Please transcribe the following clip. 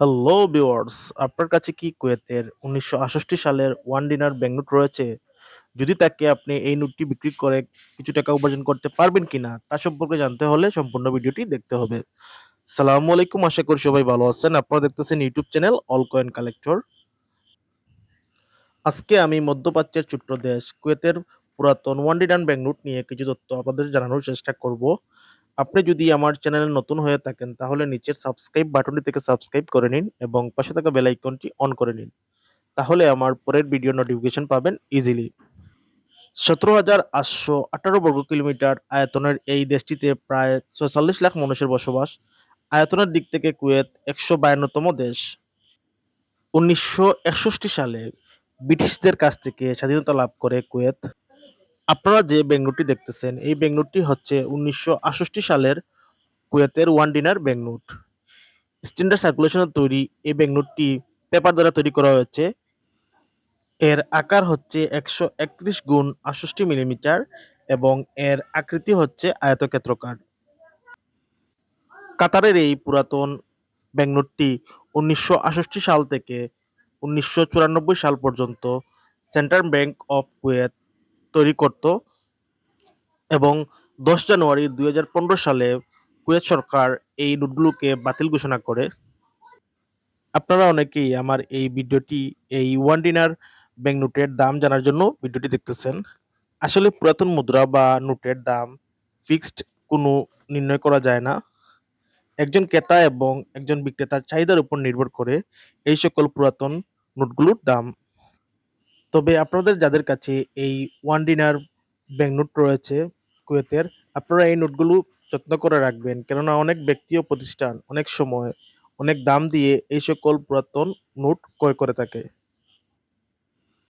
Hello viewers আপনার কাছে কি কুয়েতের উনিশশো আটষট্টি সালের ওয়ান ডিনার ব্যাংক নোট রয়েছে? যদি তাকে আপনি এই নোটটি বিক্রি করে কিছু টাকা উপার্জন করতে পারবেন কিনা, তা সম্পর্কে জানতে হলে সম্পূর্ণ ভিডিওটি দেখতে হবে। সালামু আলাইকুম, আশা করি সবাই ভালো আছেন। আপনারা দেখতেছেন YouTube channel All Coin Collector আজকে আমি মধ্যপ্রাচ্যের ছোট্ট দেশ কুয়েতের পুরাতন ওয়ান ডিনার ব্যাংক নোট নিয়ে কিছু তথ্য আপনাদের জানানোর চেষ্টা করব। আপনি যদি আমার চ্যানেলে নতুন হয়ে থাকেন, তাহলে নিচের সাবস্ক্রাইব বাটনটি থেকে সাবস্ক্রাইব করে নিন এবং পাশে থাকা বেল আইকনটি অন করে নিন। তাহলে আমার পরের ভিডিও নোটিফিকেশন পাবেন ইজিলি সতেরো হাজার আটশো আঠারো বর্গ কিলোমিটার আয়তনের এই দেশটিতে প্রায় ছয়চল্লিশ লাখ মানুষের বসবাস। আয়তনের দিক থেকে কুয়েত একশো বায়ান্নতম দেশ। উনিশশো একষট্টি সালে ব্রিটিশদের কাছ থেকে স্বাধীনতা লাভ করে কুয়েত। আপনারা যে ব্যাঙ্কনোটটি দেখতেছেন, এই ব্যাঙ্কনোটটি হচ্ছে উনিশশো আটষট্টি সালের কুয়েতের ওয়ান ডিনার ব্যাঙ্কনোট স্ট্যান্ডার্ড সার্কুলেশনের তৈরি এই ব্যাঙ্কনোটটি পেপার দ্বারা তৈরি করা হয়েছে। এর আকার হচ্ছে একশো একত্রিশ গুণ আটষট্টি মিলিমিটার এবং এর আকৃতি হচ্ছে আয়তক্ষেত্রকার। কাতারের এই পুরাতন ব্যাঙ্কনোটটি উনিশশো সাল থেকে উনিশশো চুরানব্বই সাল পর্যন্ত সেন্ট্রাল ব্যাংক অফ কুয়েত তৈরি করত এবং দশ জানুয়ারি দু হাজার পনেরো সালে কুয়েত সরকার এই নোটগুলোকে বাতিল ঘোষণা করে। আপনারা অনেকেই আমার এই ভিডিওটি, এই ওয়ান ডিনার ব্যাংক নোটের দাম জানার জন্য ভিডিওটি দেখতেছেন। আসলে পুরাতন মুদ্রা বা নোটের দাম ফিক্সড কোনো নির্ণয় করা যায় না। একজন ক্রেতা এবং একজন বিক্রেতার চাহিদার উপর নির্ভর করে এই সকল পুরাতন নোটগুলোর দাম। তবে আপনাদের যাদের কাছে এই ওয়ান ডিনার ব্যাংক নোট রয়েছে কুয়েতের, আপনারা এই নোটগুলো যত্ন করে রাখবেন। কেননা অনেক ব্যক্তি ও প্রতিষ্ঠান অনেক সময় অনেক দাম দিয়ে এই সকল পুরাতন নোট ক্রয় করে থাকে।